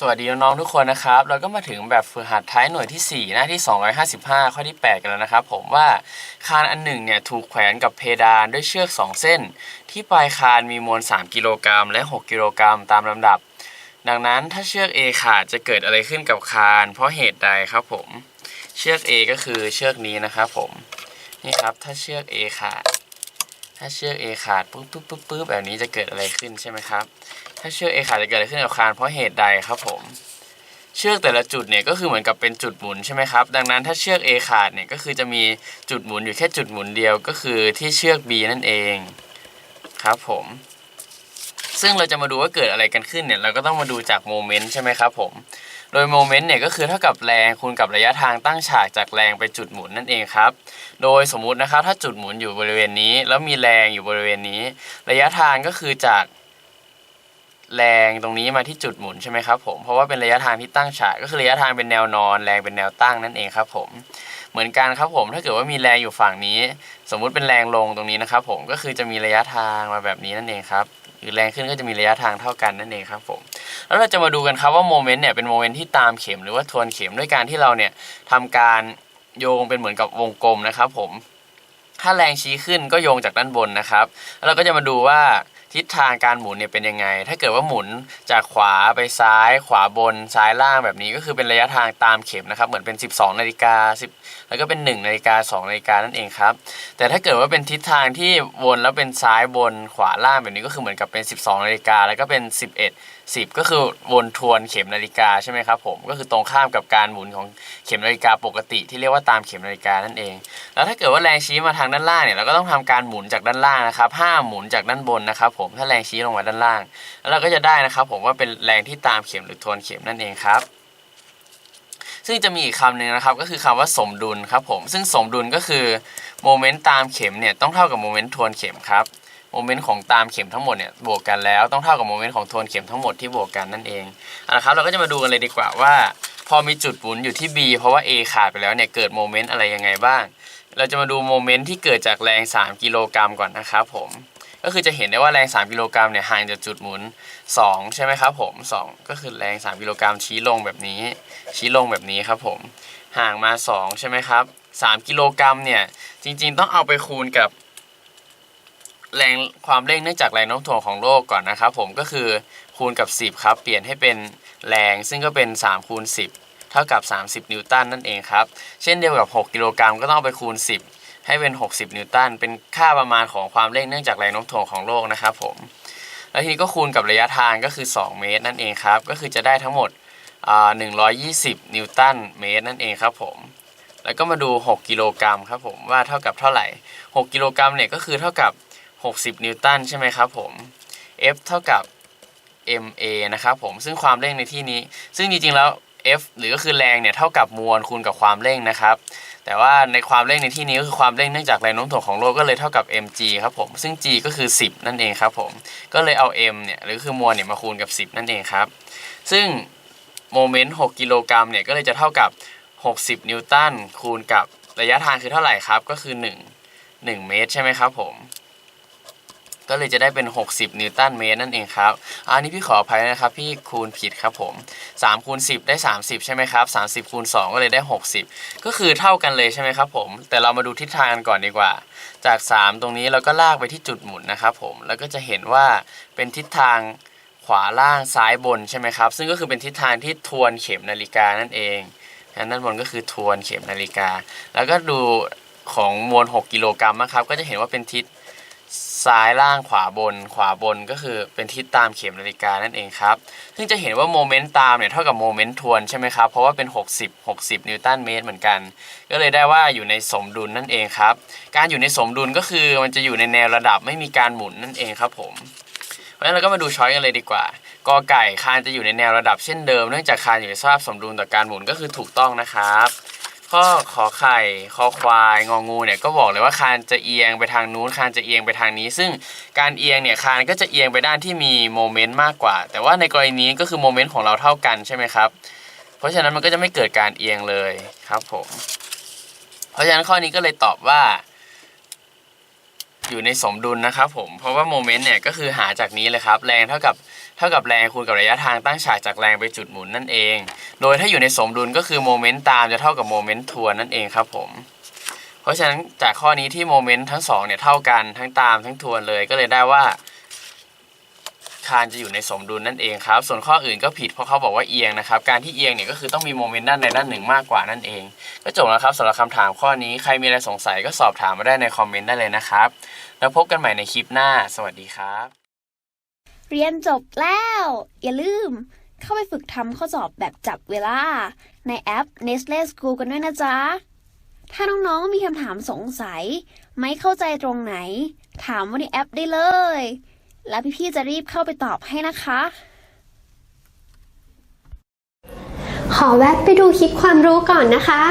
สวัสดีน้องๆทุกคนนะครับ เราก็มาถึงแบบฝึกหัดท้ายหน่วยที่ 4 หน้าที่ 255 ข้อที่ 8 กันแล้วนะครับ ผมว่าคานอันหนึ่งเนี่ยถูกแขวนกับเพดานด้วยเชือก 2 เส้น ที่ปลายคานมีมวล 3 กิโลกรัมและ 6 กิโลกรัมตามลำดับ ดังนั้นถ้าเชือก A ขาดจะเกิดอะไรขึ้นกับคาน เพราะเหตุใดครับผม เชือก A ก็คือเชือกนี้นะครับผมนี่ครับถ้าเชือก A ขาดถ้าเชือก A ขาดปุ๊บปุ๊บปุ๊บปุ๊บแบบนี้จะเกิดอะไรขึ้นใช่ไหมครับ ถ้าเชือก A ขาดจะเกิดอะไรขึ้นกับคานเพราะเหตุใดครับผม เชือกแต่ละจุดเนี่ยก็คือเหมือนกับเป็นจุดหมุนใช่ไหมครับ ดังนั้นถ้าเชือก A ขาดเนี่ยก็คือจะมีจุดหมุนอยู่แค่จุดหมุนเดียวก็คือที่เชือก B นั่นเองครับผม ซึ่งเราจะมาดูว่าเกิดอะไรกันขึ้นเนี่ยเราก็ต้องมาดูจากโมเมนต์ใช่ไหมครับผมโดยโมเมนต์เนี่ยก็คือเท่ากับแรงคูณกับระยะทางตั้งฉากจากแรงไปจุดหมุนนั่นเองครับ โดยสมมุตินะครับถ้าจุดหมุนอยู่บริเวณนี้ แล้วมีแรงอยู่บริเวณนี้ ระยะทางก็คือจาก แรงตรงนี้มาที่จุดหมุนใช่ไหมครับผมเพราะว่าเป็นระยะทางที่ตั้งฉากก็คือระยะทางเป็นแนวนอน แรงเป็นแนวตั้งนั่นเองครับผมเหมือนกันครับผมถ้าเกิดว่ามีแรงอยู่ฝั่งนี้ สมมุติเป็นแรงลงตรงนี้นะครับผมก็คือจะมีระยะทางมาแบบนี้นั่นเองครับหรือแรงขึ้นก็จะมีระยะทางเท่ากันนั่นเองครับผมแล้วเราจะมาดูกันครับว่าโมเมนต์เนี่ยเป็นโมเมนต์ที่ตามเข็มหรือว่าทวนเข็มด้วยการที่เราเนี่ยทำการโยงเป็นเหมือนกับวงกลมนะครับผมถ้าแรงชี้ขึ้นก็โยงจากด้านบนนะครับ แล้วเราก็จะมาดูว่า ทิศทางการหมุนเนี่ยเป็นยังไง ถ้าเกิดว่าหมุนจากขวาไปซ้าย ขวาบนซ้ายล่างแบบนี้ก็คือเป็นระยะทางตามเข็มนะครับ เหมือนเป็น 12นาฬิกา10แล้วก็เป็น 1นาฬิกา2นาฬิกานั่นเองครับ แต่ถ้าเกิดว่าเป็นทิศทางที่วนแล้วเป็นซ้ายบนขวาล่างแบบนี้ก็คือเหมือนกับเป็น 12นาฬิกาแล้วก็เป็น 11 10 ก็คือวนทวนเข็มนาฬิกาใช่ไหมครับผมก็คือตรงข้ามกับการหมุนของเข็มนาฬิกาปกติที่เรียกว่าตามเข็มนาฬิกานั่นเอง แล้วถ้าเกิดว่าแรงชี้มาทางด้านล่างเนี่ยเราก็ต้องทำการหมุนจากด้านล่างนะครับห้ามหมุนจากด้านบนนะครับผมถ้าแรงชี้ลงมาด้านล่าง แล้วเราก็จะได้นะครับ ผมว่าเป็นแรงที่ตามเข็มหรือทวนเข็มนั่นเองครับ ซึ่งจะมีอีกคำหนึ่งนะครับ ก็คือคำว่าสมดุลครับผมซึ่งสมดุลก็คือโมเมนต์ตามเข็มเนี่ยต้องเท่ากับโมเมนต์ทวนเข็มครับโมเมนต์ของตามเข็มทั้งหมดเนี่ยบวกกันแล้วต้องเท่ากับโมเมนต์ของทวนเข็มทั้งหมดที่บวกกันนั่นเองเอาละครับเราก็จะมาดูกันเลยดีกว่าว่า พอมีจุดหมุนอยู่ที่ B เพราะว่า A ขาดไปแล้วเนี่ยเกิดโมเมนต์อะไรยังไงบ้าง เราจะมาดูโมเมนต์ที่เกิดจากแรง 3 กิโลกรัมก่อนนะครับผม ก็คือจะเห็นได้ว่าแรง 3 กิโลกรัมเนี่ยห่างจากจุดหมุน 2 ใช่ไหมครับผม 2 ก็คือแรง 3 กิโลกรัมชี้ลงแบบนี้ ชี้ลงแบบนี้ครับผมห่างมา 2 ใช่ไหมครับ 3 กิโลกรัมเนี่ยจริงๆต้องเอาไปคูณกับแรงความเร่งเนื่องจากแรงโน้มถ่วงของโลกก่อนนะครับผมก็คือคูณกับ 10 ครับ เปลี่ยนให้เป็นแรงซึ่งก็เป็น3คูณ10 เท่ากับ 30 นิวตันนั่นเองครับ เช่นเดียวกับ 6 กิโลกรัมก็ต้องเอาไปคูณ 10 ให้เป็น 60 นิวตัน เป็นค่าประมาณของความเร่งเนื่องจากแรงโน้มถ่วงของโลกนะครับผม แล้วทีนี้ก็คูณกับระยะทางก็คือ 2 เมตรนั่นเองครับ ก็คือจะได้ทั้งหมด 120 นิวตันเมตรนั่นเองครับผม แล้วก็มาดู 6 กิโลกรัมครับผมว่าเท่ากับเท่าไหร่ 6 กิโลกรัมเนี่ยก็คือเท่ากับ 60 นิวตันใช่ไหมครับผม F เท่ากับ ma นะครับผม ซึ่งความเร่งในที่นี้ ซึ่งจริงๆแล้ว F หรือก็คือแรงเนี่ยเท่ากับมวลคูณกับความเร่งนะครับ แต่ว่าในความเร่งในที่นี้ก็คือความเร่งเนื่องจากแรงโน้มถ่วงของโลกก็เลยเท่ากับ mg ครับผม ซึ่ง g ก็คือ 10 นั่นเองครับผม ก็เลยเอา m เนี่ยหรือคือมวลเนี่ยมาคูณกับ 10 นั่นเองครับ ซึ่งโมเมนต์ 6 กิโลกรัมเนี่ยก็เลยจะเท่ากับ 60 นิวตันคูณกับระยะทางคือเท่าไหร่ครับ ก็คือ 1 1 เมตรใช่ไหมครับผม ก็เลยจะได้เป็น 60 นิวตันเมตรนั่นเองครับ อันนี้พี่ขออภัยนะครับพี่คูณผิดครับผม3คูณ10 ได้ 30 ใช่ไหมครับ 30คูณ2ก็เลยได้ 60 ก็คือเท่ากันเลยใช่ไหมครับผม แต่เรามาดูทิศทางกันก่อนดีกว่า จาก 3 ตรงนี้เราก็ลากไปที่จุดหมุนนะครับผม แล้วก็จะเห็นว่าเป็นทิศทางขวาล่างซ้ายบนใช่ไหมครับ ซึ่งก็คือเป็นทิศทางที่ทวนเข็มนาฬิกานั่นเองอันด้านบนก็คือทวนเข็มนาฬิกา แล้วก็ดูของมวล 6 กิโลกรัมนะครับ ก็จะเห็นว่าเป็นทิศ ซ้ายล่างขวาบน ขวาบนก็คือเป็นทิศตามเข็มนาฬิกานั่นเองครับ ซึ่งจะเห็นว่าโมเมนต์ตามเนี่ยเท่ากับโมเมนต์ทวนใช่ไหมครับ เพราะว่าเป็น 60 60 นิวตันเมตรเหมือนกัน ก็เลยได้ว่าอยู่ในสมดุลนั่นเองครับ การอยู่ในสมดุลก็คือมันจะอยู่ในแนวระดับไม่มีการหมุนนั่นเองครับผมเพราะฉะนั้นเราก็มาดูช้อยกันเลยดีกว่ากอไก่คานจะอยู่ในแนวระดับเช่นเดิม เนื่องจากคานอยู่ในสภาพสมดุลต่อการหมุนก็คือถูกต้องนะครับ ข้อขอไข่คอควายงองูเนี่ยก็บอกเลยว่าคานจะเอียงไปทางนู้นคานจะเอียงไปทางนี้ ซึ่งการเอียงเนี่ยคานก็จะเอียงไปด้านที่มีโมเมนต์มากกว่า แต่ว่าในกรณีนี้ก็คือโมเมนต์ของเราเท่ากันใช่ไหมครับ เพราะฉะนั้นมันก็จะไม่เกิดการเอียงเลยครับผม เพราะฉะนั้นข้อนี้ก็เลยตอบว่า อยู่ในสมดุลนะครับผม เพราะว่าโมเมนต์เนี่ยก็คือหาจากนี้เลยครับ แรงเท่ากับเท่ากับแรงคูณกับระยะทางตั้งฉากจากแรงไปจุดหมุนนั่นเอง โดยถ้าอยู่ในสมดุลก็คือโมเมนต์ตามจะเท่ากับโมเมนต์ทวนนั่นเองครับผม เพราะฉะนั้นจากข้อนี้ที่โมเมนต์ทั้งสองเนี่ยเท่ากันทั้งตามทั้งทวนเลยก็เลยได้ว่า คานจะอยู่ในสมดุลนั่นเองครับ ส่วนข้ออื่นก็ผิดเพราะเขาบอกว่าเอียงนะครับ การที่เอียงเนี่ยก็คือต้องมีโมเมนต์ด้านใดด้านหนึ่งมากกว่านั่นเอง ก็จบแล้วครับสำหรับคำถามข้อนี้ใครมีอะไรสงสัยก็สอบถามมาได้ในคอมเมนต์ได้เลยนะครับ แล้วพบกันใหม่ในคลิปหน้า สวัสดีครับ เรียนจบแล้ว อย่าลืม เข้าไปฝึกทำข้อสอบแบบจับเวลา ในแอป Nestle School กันด้วยนะจ๊ะถ้าน้องๆมีคำถามสงสัย ไม่เข้าใจตรงไหน ถามว่าในแอปได้เลย แล้วพี่ๆจะรีบเข้าไปตอบให้นะคะ ขอแวะไปดูคลิปความรู้ก่อนนะคะ